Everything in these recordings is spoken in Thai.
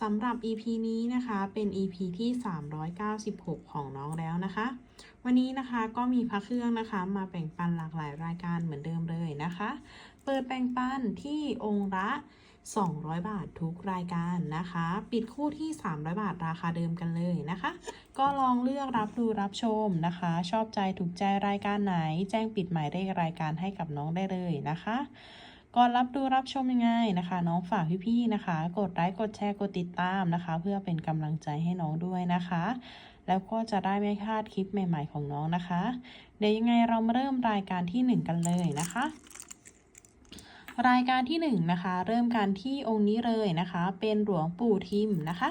สำหรับ EP นี้นะคะเป็น EP ที่ 396 ของน้องแล้วนะคะ วันนี้นะคะก็มีพระเครื่องนะคะมาแบ่งปันหลากหลายรายการเหมือนเดิมเลยนะคะ เปิดแบ่งปันที่องค์ละ 200 บาททุกรายการนะคะ ปิดคู่ที่ 300 บาทราคาเดิมกันเลยนะคะ ก็ลองเลือกรับดูรับชมนะคะ ชอบใจถูกใจรายการไหน แจ้งปิดหมายเลขรายการให้กับน้องได้เลยนะคะ ก่อนรับดูรับชมยังไงนะคะ น้องฝากพี่ๆนะคะ กดไลค์กดแชร์กดติดตามนะคะ เพื่อเป็นกำลังใจให้น้องด้วยนะคะ แล้วก็จะได้ไม่พลาดคลิปใหม่ ๆของน้องนะคะ เดี๋ยวยังไงเรามาเริ่มรายการที่ 1 กันเลยนะคะ รายการที่1นงนะคะ เริ่มกันที่องค์นี้เลยนะคะ เป็นหลวงปู่ทิมนะคะ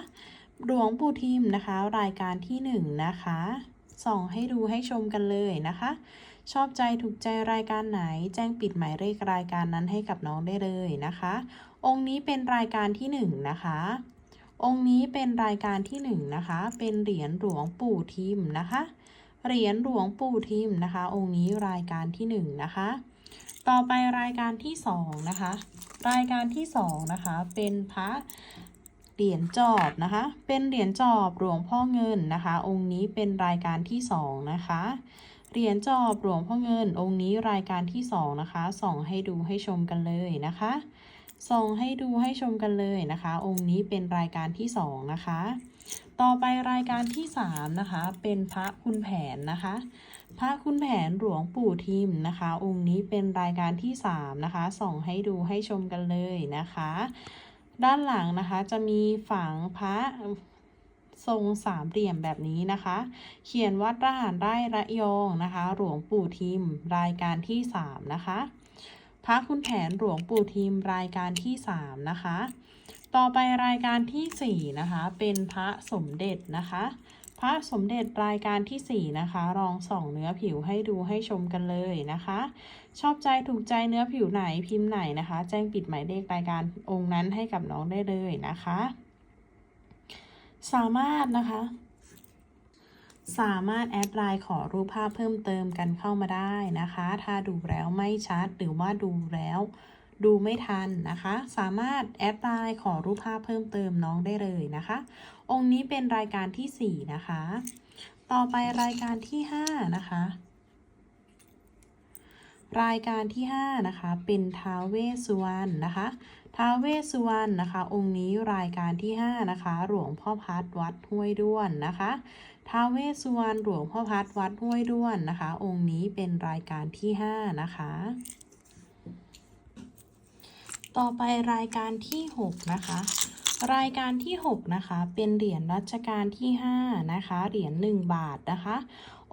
หลวงปู่ทิมนะคะ รายการที่ 1นงนะคะ ส่องให้ดูให้ชมกันเลยนะคะ ชอบใจถูกใจรายการไหน แจ้งปิดหมายเลขรายการนั้นให้กับน้องได้เลยนะคะ องค์นี้เป็นรายการที่1นงนะคะองค์นี้เป็นรายการที่1นงนะคะ เป็นเหรียญหลวงปู่ทิมนะคะ เหรียญหลวงปู่ทิมนะคะ องค์นี้รายการที่1นงนะคะ ต่อไปรายการที่2นะคะ รายการที่2นะคะ เป็นพระ เหรียญจอบนะคะ เป็นเหรียญจอบหลวงพ่อเงินนะคะ องค์นี้เป็นรายการที่2นะคะ เหรียญจอบหลวงพ่อเงิน องค์นี้รายการที่2นะคะ ส่องให้ดูให้ชมกันเลยนะคะ ส่องให้ดูให้ชมกันเลยนะคะ องค์นี้เป็นรายการที่2นะคะ ต่อไปรายการที่3นะคะ เป็นพระคุณแผนนะคะ พระคุณแผนหลวงปู่ทิมนะคะ องค์นี้เป็นรายการที่3นะคะ ส่องให้ดูให้ชมกันเลยนะคะ ด้านหลังนะคะจะมีฝังพระทรงสามเหลี่ยมแบบนี้นะคะ เขียนวัดราหารไร่ระยองนะคะ หลวงปู่ทิมรายการที่3นะคะพระคุณแผนหลวงปู่ทิมรายการที่3นะคะ ต่อไปรายการที่4นะคะ เป็นพระสมเด็จนะคะ พระสมเด็จรายการที่ 4 นะคะ ลองส่องเนื้อผิวให้ดูให้ชมกันเลยนะคะ ชอบใจถูกใจเนื้อผิวไหนพิมพ์ไหนนะคะ แจ้งปิดหมายเลขรายการองค์นั้นให้กับน้องได้เลยนะคะ สามารถนะคะ สามารถแอดไลน์ขอรูปภาพเพิ่มเติมกันเข้ามาได้นะคะ ถ้าดูแล้วไม่ชัดหรือว่าดูแล้วดูไม่ทันนะคะ สามารถแอดไลน์ขอรูปภาพเพิ่มเติมน้องได้เลยนะคะ องค์นี้เป็นรายการที่ 4 นะคะ ต่อไปรายการที่ 5 นะคะ รายการที่ 5 นะคะ เป็นท้าวเวสสุวรรณนะคะท้าวเวสสุวรรณนะคะ องค์นี้รายการที่ 5 นะคะ หลวงพ่อพัดวัดห้วยด้วนนะคะท้าวเวสสุวรรณหลวงพ่อพัดวัดห้วยด้วนนะคะ องค์นี้เป็นรายการที่ 5 นะคะ ต่อไปรายการที่ 6 นะคะ รายการที่ 6 นะคะ เป็นเหรียญรัชกาลที่ 5 นะคะ เหรียญ1บาทนะคะ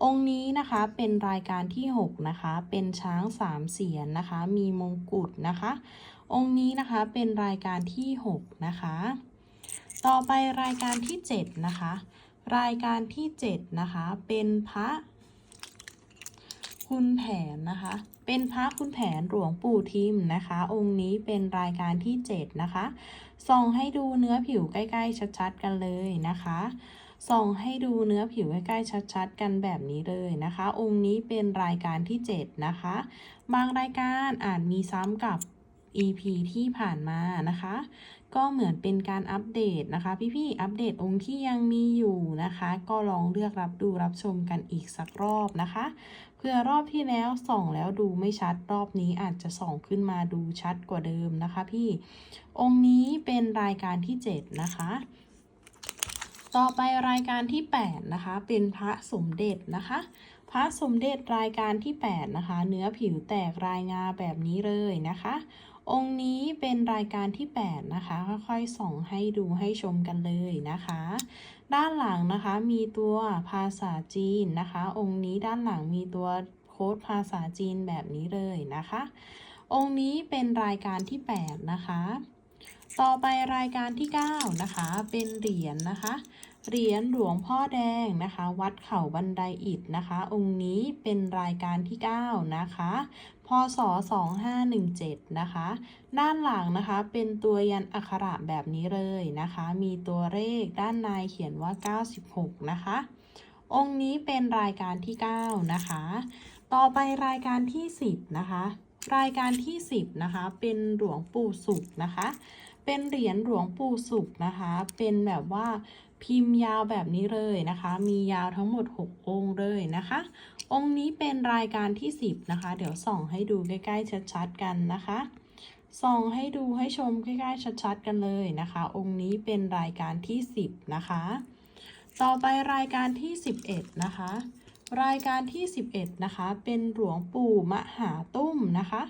องค์นี้นะคะเป็นรายการที่ 6 นะคะ เป็นช้างสามเสียนนะคะ มีมงกุฎนะคะ องค์นี้นะคะเป็นรายการที่ 6 นะคะ ต่อไปรายการที่ 7 นะคะ รายการที่ 7 นะคะ เป็นพระคุณแผนนะคะ เป็นพระคุณแผนหลวงปู่ทิมนะคะ องค์นี้เป็นรายการที่ 7 นะคะ ส่องให้ดูเนื้อผิวใกล้ๆ ชัดๆ กันเลยนะคะ ส่องให้ดูเนื้อผิวใกล้ๆ ชัดๆ กันแบบนี้เลยนะคะ องค์นี้เป็นรายการที่ 7 นะคะ บางรายการอาจมีซ้ำกับ EP ที่ผ่านมานะคะ ก็เหมือนเป็นการอัปเดตนะคะ พี่ๆอัปเดตองค์ที่ยังมีอยู่นะคะ ก็ลองเลือกรับดูรับชมกันอีกสักรอบนะคะเพื่อรอบที่แล้วส่องแล้วดูไม่ชัดรอบนี้อาจจะส่องขึ้นมาดูชัดกว่าเดิมนะคะพี่ องค์นี้เป็นรายการที่ 7 นะคะ ต่อไปรายการที่ 8 นะคะ เป็นพระสมเด็จนะคะพระสมเด็จรายการที่ 8 นะคะ เนื้อผิวแตกรายงาแบบนี้เลยนะคะ องค์นี้เป็นรายการที่ 8 นะคะ ค่อยๆส่องให้ดูให้ชมกันเลยนะคะ ด้านหลังนะคะมีตัวภาษาจีนนะคะ องค์นี้ด้านหลังมีตัวโค้ดภาษาจีนแบบนี้เลยนะคะ องค์นี้เป็นรายการที่ 8 นะคะ ต่อไปรายการที่ 9 นะคะ เป็นเหรียญนะคะเหรียญหลวงพ่อแดงนะคะ วัดเขาบันไดอิฐนะคะ องค์นี้เป็นรายการที่ 9 นะคะ พศ 2517 นะคะ ด้านหลังนะคะเป็นตัวยันอักขระแบบนี้เลยนะคะ มีตัวเลขด้านในเขียนว่า 96 นะคะ องค์นี้เป็นรายการที่ 9 นะคะ ต่อไปรายการที่ 10 นะคะ รายการที่ 10 นะคะ เป็นหลวงปู่สุขนะคะ เป็นเหรียญหลวงปู่สุขนะคะ เป็นแบบว่าพิมพ์ยาวแบบนี้เลยนะคะ มียาวทั้งหมด 6 องค์เลยนะคะ องค์นี้เป็นรายการที่ 10 นะคะ เดี๋ยวส่องให้ดูใกล้ๆชัดๆกันนะคะส่องให้ดูให้ชมใกล้ๆชัดๆกันเลยนะคะ องค์นี้เป็นรายการที่ 10 นะคะ ต่อไปรายการที่ 11 นะคะ รายการที่ 11 นะคะ เป็นหลวงปู่มหาตุ้มนะคะ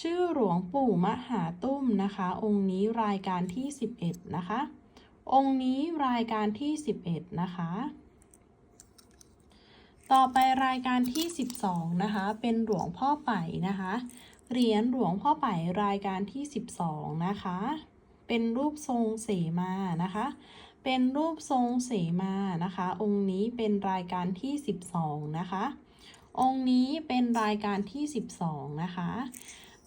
ชื่อหลวงปู่มหาตุ้มนะคะ องค์นี้รายการที่ 11 นะคะ องค์นี้รายการที่ 11 นะคะ ต่อไปรายการที่ 12 นะคะ เป็นหลวงพ่อไป่นะคะ เหรียญหลวงพ่อไป่รายการที่ 12 นะคะ เป็นรูปทรงเสมานะคะ เป็นรูปทรงเสมานะคะ องค์นี้เป็นรายการที่ 12 นะคะ องค์นี้เป็นรายการที่ 12 นะคะ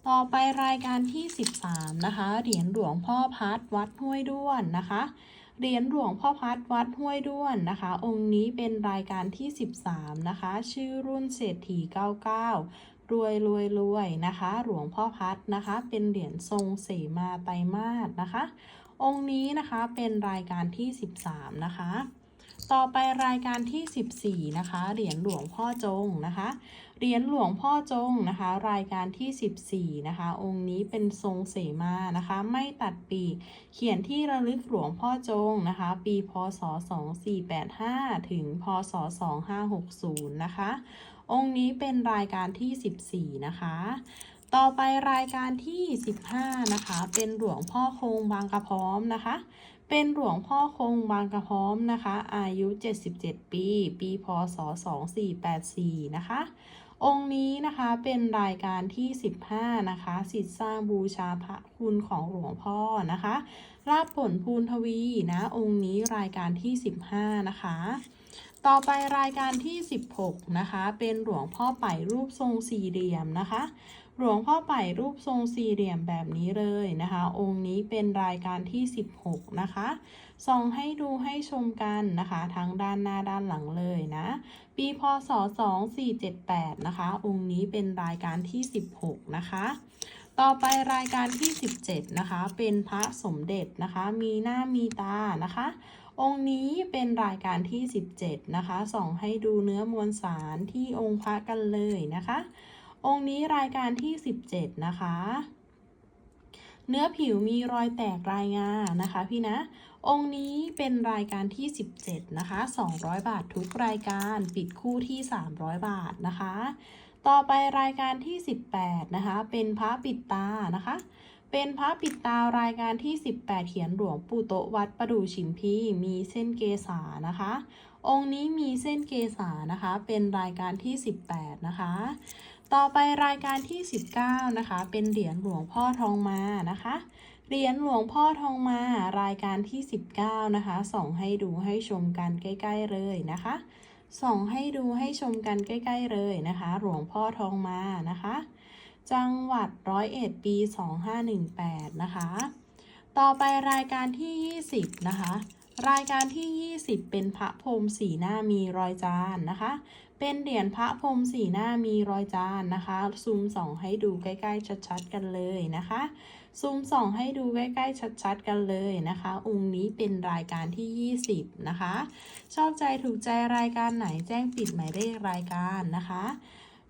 ต่อไปรายการที่ 13 นะคะ เหรียญหลวงพ่อพัดวัดห้วยด้วนนะคะ เหรียญหลวงพ่อพัดวัดห้วยด้วนนะคะ องค์นี้เป็นรายการที่ 13 นะคะ ชื่อรุ่นเศรษฐี 99 รวยรวยรวยนะคะ หลวงพ่อพัดนะคะ เป็นเหรียญทรงเสมาไตรมาสนะคะ องค์นี้นะคะเป็นรายการที่ 13 นะคะ ต่อไปรายการที่ 14 นะคะ เหรียญหลวงพ่อจงนะคะเหรียญหลวงพ่อจงนะคะ รายการที่ 14 นะคะ องค์นี้เป็นทรงเสมานะคะ ไม่ตัดปีกเขียนที่ระลึกหลวงพ่อจงนะคะ ปีพศ 2485 ถึงพศ 2560 นะคะ องค์นี้เป็นรายการที่ 14 นะคะต่อไปรายการที่ 15 นะคะ เป็นหลวงพ่อคงบางกระพร้อมนะคะ เป็นหลวงพ่อคงบางกระพร้อมนะคะ อายุ 77 ปี ปี พศ 2484 นะคะ องค์นี้นะคะเป็นรายการที่ 15 นะคะสิทธิสร้างบูชาพระคุณของหลวงพ่อนะคะราบผลภูนทวีนะ องค์นี้รายการที่ 15 นะคะ ต่อไปรายการที่ 16 นะคะ เป็นหลวงพ่อไป่รูปทรงสี่เหลี่ยมนะคะ หลวงพ่อไป่รูปทรงสี่เหลี่ยมแบบนี้เลยนะคะ องค์นี้เป็นรายการที่ 16 นะคะ ส่องให้ดูให้ชมกันนะคะ ทั้งด้านหน้าด้านหลังเลยนะ ปีพศ 2478 นะคะ องค์นี้เป็นรายการที่ 16 นะคะ ต่อไปรายการที่ 17 นะคะ เป็นพระสมเด็จนะคะ มีหน้ามีตานะคะ องค์นี้เป็นรายการที่ 17 นะคะ ส่องให้ดูเนื้อมวลสารที่องค์พระกันเลยนะคะ องค์นี้รายการที่ 17 นะคะเนื้อผิวมีรอยแตกรายงานะคะ พี่นะ องค์นี้เป็นรายการที่ 17 นะคะ 200 บาททุกรายการปิดคู่ที่ 300 บาทนะคะ ต่อไปรายการที่ 18 นะคะ เป็นพระปิดตานะคะ เป็นพระปิดตารายการที่ 18 เขียนหลวงปู่โตวัดประดู่ฉิมพีมีเส้นเกษานะคะ องค์นี้มีเส้นเกษานะคะ เป็นรายการที่ 18 นะคะ ต่อไปรายการที่ 19 นะคะ เป็นเหรียญหลวงพ่อทองมานะคะ เหรียญหลวงพ่อทองมารายการที่ 19 นะคะ ส่องให้ดูให้ชมกันใกล้ ๆเลยนะคะ ส่องให้ดูให้ชมกันใกล้ ๆเลยนะคะ หลวงพ่อทองมานะคะ จังหวัดร้อยเอ็ดปี 2518 นะคะ ต่อไปรายการที่ 20 นะคะ รายการที่ 20 เป็นพระพรมสีหน้ามีรอยจานนะคะ เป็นเหรียญพระพรมสีหน้ามีรอยจานนะคะ ซูมสองให้ดูใกล้ๆชัดๆกันเลยนะคะ ซูมสองให้ดูใกล้ๆชัดๆกันเลยนะคะ องค์นี้เป็นรายการที่ 20 นะคะ ชอบใจถูกใจรายการไหนแจ้งปิดหมายเลขรายการนะคะ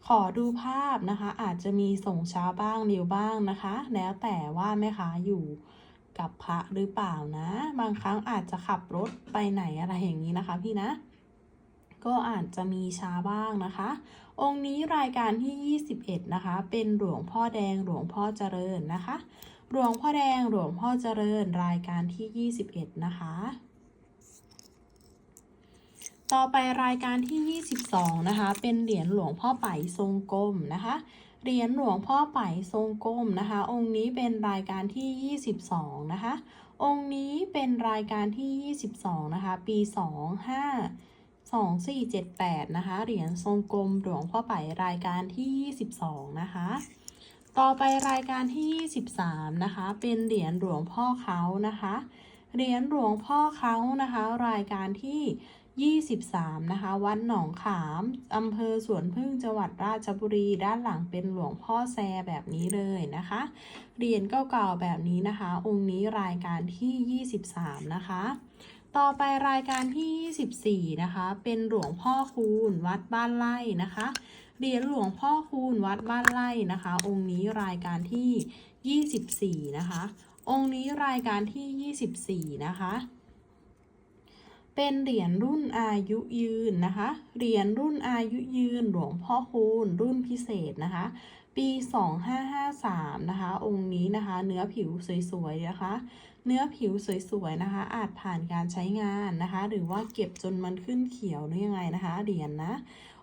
ขอดูภาพนะคะ อาจจะมีส่งช้าบ้างเร็วบ้างนะคะ แล้วแต่ว่าแม่ค้าอยู่กับพระหรือเปล่านะ บางครั้งอาจจะขับรถไปไหนอะไรอย่างนี้นะคะพี่นะ ก็อาจจะมีช้าบ้างนะคะ องค์นี้รายการที่ 21 นะคะ เป็นหลวงพ่อแดงหลวงพ่อเจริญนะคะ หลวงพ่อแดงหลวงพ่อเจริญรายการที่ 21 นะคะ ต่อไปรายการที่ 22 นะคะ เป็นเหรียญหลวงพ่อไป่ทรงกลมนะคะเหรียญหลวงพ่อไป่ทรงกลมนะคะ องค์นี้เป็นรายการที่ 22 นะคะ องค์นี้เป็นรายการที่ 22 นะคะ ปี 25 2478 นะคะ เหรียญทรงกลมหลวงพ่อไปรายการที่ 22 นะคะ ต่อไปรายการที่23นะคะ เป็นเหรียญหลวงพ่อเขานะคะ เหรียญหลวงพ่อเขานะคะ รายการที่ 23 นะคะ วัดหนองขามอำเภอสวนพึ่งจังหวัดราชบุรี ด้านหลังเป็นหลวงพ่อแซแบบนี้เลยนะคะ เหรียญเก่าๆแบบนี้นะคะ องค์นี้รายการที่ 23 นะคะ ต่อไปรายการที่ 24 นะคะ เป็นหลวงพ่อคูณวัดบ้านไร่นะคะ เหรียญหลวงพ่อคูณวัดบ้านไร่นะคะ องค์นี้รายการที่ 24 นะคะ องค์นี้รายการที่ 24 นะคะ เป็นเหรียญรุ่นอายุยืนนะคะ เหรียญรุ่นอายุยืนหลวงพ่อคูณรุ่นพิเศษนะคะ ปี 2553 นะคะ องค์นี้นะคะ เนื้อผิวสวยๆ นะคะ เนื้อผิวสวยๆนะคะ อาจผ่านการใช้งานนะคะ หรือว่าเก็บจนมันขึ้นเขียวหรือยังไงนะคะเหรียญนะ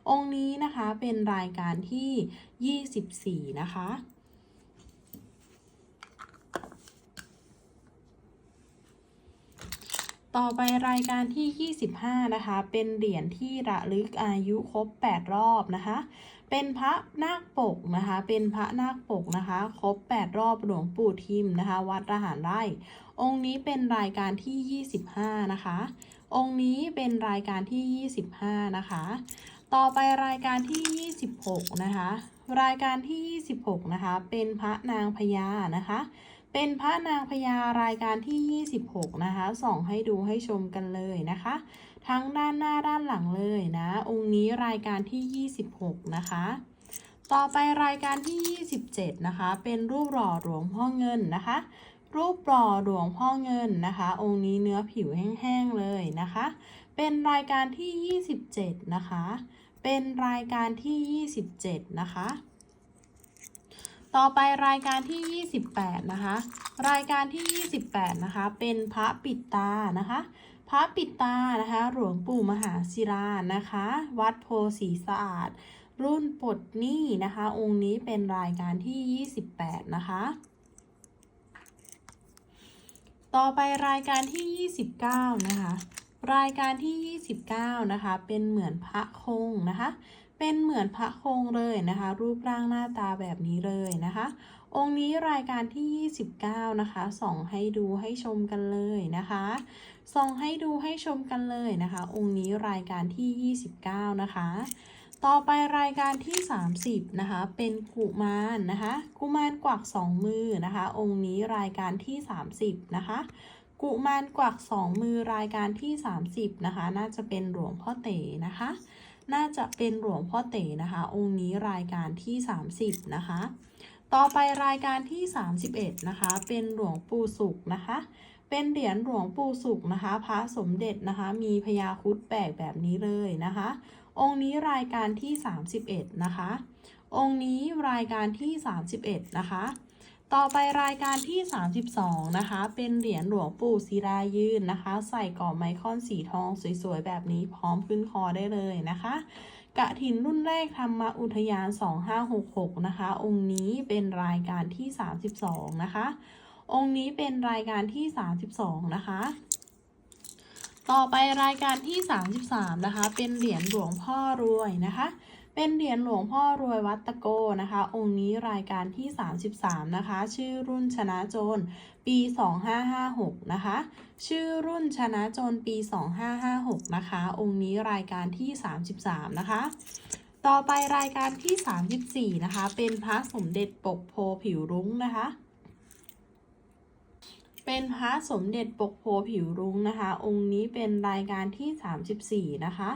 องค์นี้นะคะเป็นรายการที่ 24 นะคะต่อไปรายการที่ 25 นะคะ เป็นเหรียญที่ระลึกอายุครบ 8 รอบนะคะ เป็นพระนาคปกนะคะ เป็นพระนาคปกนะคะ ครบ 8 รอบหลวงปู่ทิมนะคะ วัดระหารไร่ องค์นี้เป็นรายการที่ 25 นะคะ องค์นี้เป็นรายการที่ 25 นะคะ ต่อไปรายการที่ 26 นะคะ รายการที่ 26 นะคะ เป็นพระนางพญานะคะ เป็นพระนางพญารายการที่ 26 นะคะ ส่องให้ดูให้ชมกันเลยนะคะ ทั้งด้านหน้าด้านหลังเลยนะ องค์นี้รายการที่ 26 นะคะต่อไปรายการที่ 27 นะคะ เป็นรูปหล่อหลวงพ่อเงินนะคะ รูปหล่อหลวงพ่อเงินนะคะ องค์นี้เนื้อผิวแห้งๆเลยนะคะ เป็นรายการที่ 27 นะคะ เป็นรายการที่ 27 นะคะ ต่อไปรายการที่ 28 นะคะ รายการที่ 28 นะคะ เป็นพระปิดตานะคะ พระปิดตานะคะ หลวงปู่มหาศิรานะคะ วัดโพสีสะอาด รุ่นปลดหนี้นะคะ องค์นี้เป็นรายการที่ 28 นะคะ ต่อไปรายการที่ 29 นะคะ รายการที่ 29 นะคะ เป็นเหมือนพระคงนะคะ เป็นเหมือนพระคงเลยนะคะ รูปร่างหน้าตาแบบนี้เลยนะคะ องค์นี้รายการที่ 29 นะคะ ส่องให้ดูให้ชมกันเลยนะคะ ส่องให้ดูให้ชมกันเลยนะคะ องค์นี้รายการที่ 29 นะคะ ต่อไปรายการที่ 30นะคะเป็นกุมารนะคะกุมารกวักสองมือนะคะองค์นี้รายการที่ 30นะคะกุมารกวักสองมือรายการที่ 30นะคะน่าจะเป็นหลวงพ่อเต๋นะคะ น่าจะเป็นหลวงพ่อเต๋นะคะ องค์นี้รายการที่ 30นะคะต่อไปรายการที่ 31นะคะเป็นหลวงปู่สุขนะคะเป็นเหรียญหลวงปู่สุขนะคะพระสมเด็จนะคะมีพญาคุดแบกแบบนี้เลยนะคะ องค์นี้รายการที่ 31 นะคะ องค์นี้รายการที่ 31 นะคะ ต่อไปรายการที่ 32 นะคะ เป็นเหรียญหลวงปู่ศิรายืนนะคะ ใส่กรอบไมคอนสีทองสวยๆ แบบนี้พร้อมขึ้นคอได้เลยนะคะกะถินรุ่นแรกธรรมอุทยาน 2566 นะคะ องค์นี้เป็นรายการที่ 32 นะคะ องค์นี้เป็นรายการที่ 32 นะคะ ต่อไปรายการที่ 33 นะคะ เป็นเหรียญหลวงพ่อรวยนะคะ เป็นเหรียญหลวงพ่อรวยวัดตะโกนะคะ องค์นี้รายการที่ 33 นะคะ ชื่อรุ่นชนะโจรปี 2556 นะคะ ชื่อรุ่นชนะโจรปี 2556 นะคะ องค์นี้รายการที่ 33 นะคะ ต่อไปรายการที่ 34 นะคะ เป็นพระสมเด็จปกโพผิวรุ้งนะคะ เป็นพระสมเด็จปกโพผิวรุ้งนะคะ องค์นี้เป็นรายการที่ 34 นะคะ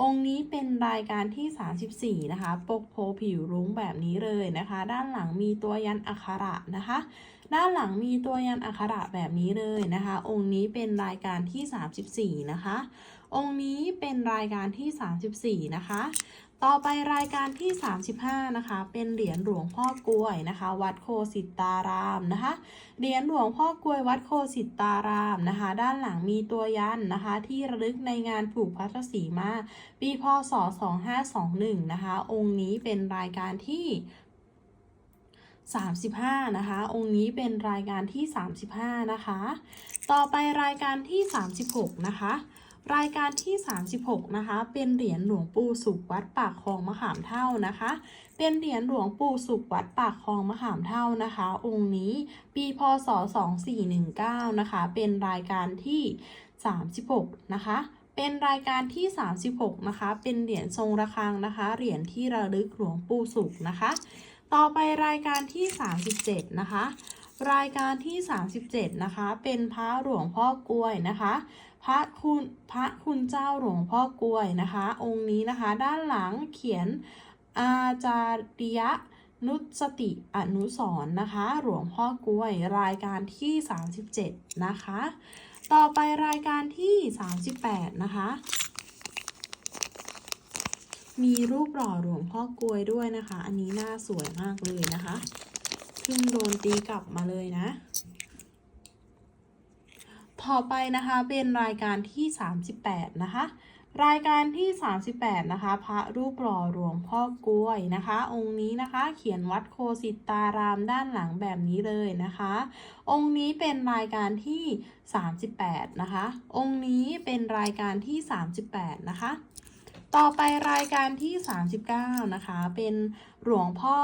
องค์นี้เป็นรายการที่ 34 นะคะ ปกโพผิวรุ้งแบบนี้เลยนะคะ ด้านหลังมีตัวยันอักขระนะคะ ด้านหลังมีตัวยันอักขระแบบนี้เลยนะคะ องค์นี้เป็นรายการที่ 34 นะคะ องค์นี้เป็นรายการที่ 34 นะคะ ต่อไปรายการที่ 35 นะคะ เป็นเหรียญหลวงพ่อกล้วยนะคะ วัดโคสิตารามนะคะ เหรียญหลวงพ่อกล้วยวัดโคสิตารามนะคะ ด้านหลังมีตัวยันนะคะ ที่ระลึกในงานผูกพัทสีมา ปีพศ 2521 นะคะ องค์นี้เป็นรายการที่35 นะคะ องค์นี้เป็นรายการที่ 35 นะคะ ต่อไปรายการที่ 36 นะคะ รายการที่ 36 นะคะ เป็นเหรียญหลวงปู่สุขวัดปากคลองมะขามเท่านะคะ เป็นเหรียญหลวงปู่สุขวัดปากคลองมะขามเท่านะคะ องค์นี้ปีพศ 2419 นะคะ เป็นรายการที่ 36 นะคะเป็นรายการที่ 36 นะคะ เป็นเหรียญทรงระฆังนะคะ เหรียญที่ระลึกหลวงปู่สุขนะคะ ต่อไปรายการที่ 37 นะคะ รายการที่ 37 นะคะ เป็นพระหลวงพ่อกล้วยนะคะ พระคุณพระคุณเจ้าหลวงพ่อกล้วยนะคะ องค์นี้นะคะด้านหลังเขียนอาจาริยนุสติอนุสรนะคะ หลวงพ่อกล้วยรายการที่ 37 นะคะ ต่อไปรายการที่ 38 นะคะ มีรูปหล่อหลวงพ่อกลวยด้วยนะคะ อันนี้หน้าสวยมากเลยนะคะเพิ่งโดนตีกลับมาเลยนะ ต่อไปนะคะเป็นรายการที่ 38 นะคะ รายการที่ 38 นะคะ พระรูปหล่อหลวงพ่อกล้วยนะคะ องค์นี้นะคะเขียนวัดโคสิตารามด้านหลังแบบนี้เลยนะคะ องค์นี้เป็นรายการที่ 38 นะคะ องค์นี้เป็นรายการที่ 38 นะคะต่อไปรายการที่ 39 นะคะ เป็นหลวงพ่อ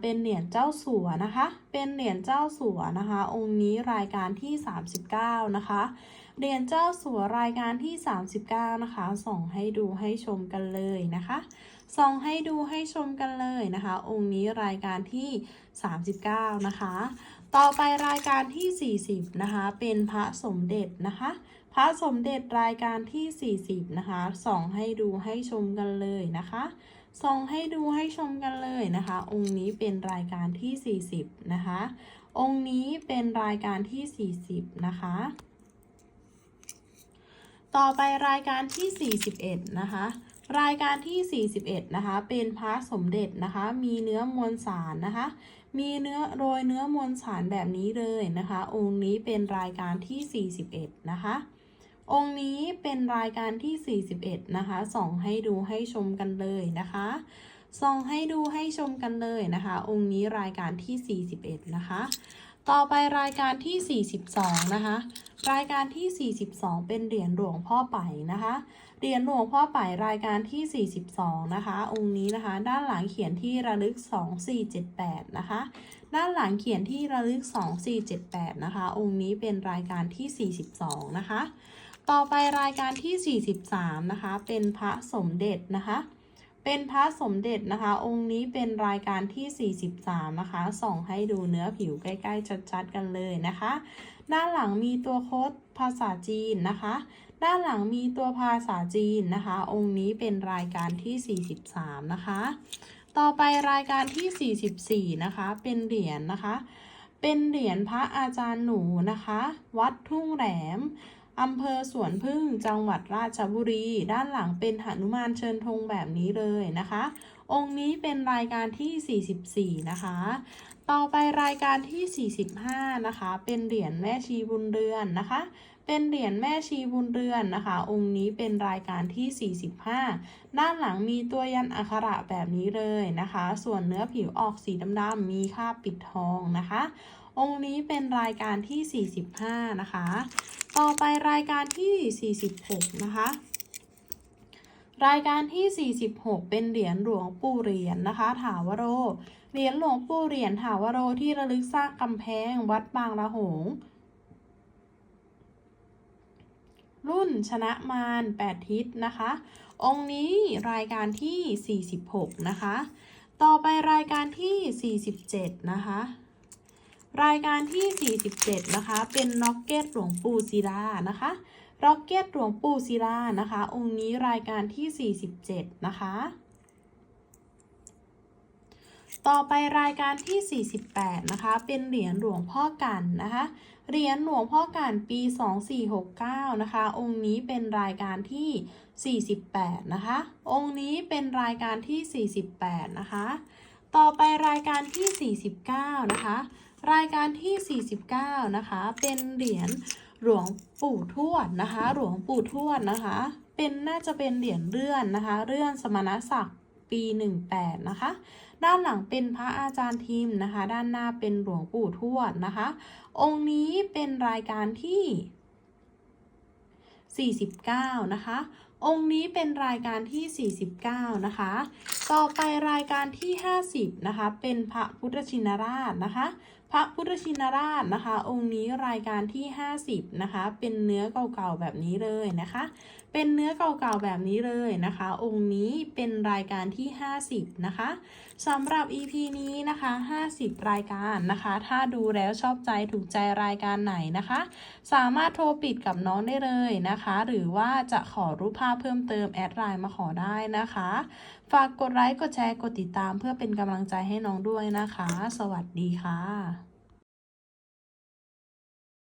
เป็นเหรียญเจ้าสัวนะคะ เป็นเหรียญเจ้าสัวนะคะ องค์นี้รายการที่ 39 นะคะ เหรียญเจ้าสัวรายการที่ 39 นะคะ ส่องให้ดูให้ชมกันเลยนะคะ ส่องให้ดูให้ชมกันเลยนะคะ องค์นี้รายการที่ 39 นะคะ ต่อไปรายการที่ 40 นะคะ เป็นพระสมเด็จนะคะ พระสมเด็จรายการที่ 40 นะคะ ส่องให้ดูให้ชมกันเลยนะคะ ส่งให้ดูให้ชมกันเลยนะคะ องค์นี้เป็นรายการที่ 40 นะคะ องค์นี้เป็นรายการที่ 40 นะคะ ต่อไปรายการที่ 41 นะคะ รายการที่ 41 นะคะ เป็นพระสมเด็จนะคะ มีเนื้อมวลสารนะคะ มีเนื้อโรยเนื้อมวลสารแบบนี้เลยนะคะ องค์นี้เป็นรายการที่ 41 นะคะ องค์นี้เป็นรายการที่ 41 นะคะ ส่องให้ดูให้ชมกันเลยนะคะ ส่องให้ดูให้ชมกันเลยนะคะ องค์นี้รายการที่ 41 นะคะ ต่อไปรายการที่ 42 นะคะ รายการที่ 42 เป็นเหรียญหลวงพ่อไปนะคะ เหรียญหลวงพ่อไปรายการที่ 42 นะคะ องค์นี้นะคะ ด้านหลังเขียนที่ระลึก 2478 นะคะ ด้านหลังเขียนที่ระลึก 2478 นะคะ องค์นี้เป็นรายการที่ 42 นะคะ ต่อไปรายการที่ 43 นะคะ เป็นพระสมเด็จนะคะ เป็นพระสมเด็จนะคะ องค์นี้เป็นรายการที่ 43 นะคะ ส่องให้ดูเนื้อผิวใกล้ๆ ชัดๆ กันเลยนะคะ ด้านหลังมีตัวโค้ดภาษาจีนนะคะ ด้านหลังมีตัวภาษาจีนนะคะ องค์นี้เป็นรายการที่ 43 นะคะ ต่อไปรายการที่ 44 นะคะ เป็นเหรียญนะคะ เป็นเหรียญพระอาจารย์หนูนะคะ วัดทุ่งแหลม อำเภอสวนพึ่งจังหวัดราชบุรี ด้านหลังเป็นหนุมานเชิญธงแบบนี้เลยนะคะ องค์นี้เป็นรายการที่ 44 นะคะ ต่อไปรายการที่ 45 นะคะ เป็นเหรียญแม่ชีบุญเรือนนะคะ เป็นเหรียญแม่ชีบุญเรือนนะคะ องค์นี้เป็นรายการที่ 45 ด้านหลังมีตัวยันอักขระแบบนี้เลยนะคะ ส่วนเนื้อผิวออกสีดำๆมีคราบปิดทองนะคะ องค์นี้เป็นรายการที่ 45 นะคะ ต่อไปรายการที่ 46 นะคะ รายการที่ 46 เป็นเหรียญหลวงปู่เหรียญนะคะ ถาวโร เหรียญหลวงปู่เหรียญถาวโรที่ระลึกสร้างกำแพงวัดบางละหง รุ่นชนะมาร8ทิศนะคะ องค์นี้รายการที่ 46 นะคะ ต่อไปรายการที่ 47 นะคะ รายการที่ 47 นะคะ เป็นล็อกเก็ตหลวงปู่ศิลานะคะล็อกเก็ตหลวงปู่ศิลานะคะ องค์นี้รายการที่ 47 นะคะ ต่อไปรายการที่ 48 นะคะ เป็นเหรียญหลวงพ่อกันนะคะ เหรียญหลวงพ่อกันปี 2469 นะคะ องค์นี้เป็นรายการที่ 48 นะคะ องค์นี้เป็นรายการที่ 48 นะคะ ต่อไปรายการที่ 49 นะคะ รายการที่ 49 นะคะ เป็นเหรียญหลวงปู่ทวดนะคะ หลวงปู่ทวดนะคะ เป็นน่าจะเป็นเหรียญเลื่อนนะคะ เลื่อนสมณศักดิ์ปี 18 นะคะ ด้านหลังเป็นพระอาจารย์ทิมนะคะ ด้านหน้าเป็นหลวงปู่ทวดนะคะ องค์นี้เป็นรายการที่ 49 นะคะ องค์นี้เป็นรายการที่ 49 นะคะ ต่อไปรายการที่ 50 นะคะ เป็นพระพุทธชินราชนะคะ พระพุทธชินราชนะคะ องค์นี้รายการที่ 50 นะคะ เป็นเนื้อเก่าๆแบบนี้เลยนะคะ เป็นเนื้อเก่าๆแบบนี้เลยนะคะ องค์นี้เป็นรายการที่ 50 นะคะ สำหรับ EP นี้นะคะ 50 รายการนะคะ ถ้าดูแล้วชอบใจถูกใจรายการไหนนะคะ สามารถโทรปิดกับน้องได้เลยนะคะ หรือว่าจะขอรูปภาพเพิ่มเติมแอดไลน์มาขอได้นะคะ ฝากกดไลค์กดแชร์กดติดตามเพื่อเป็นกำลังใจให้น้องด้วยนะคะ สวัสดีค่ะ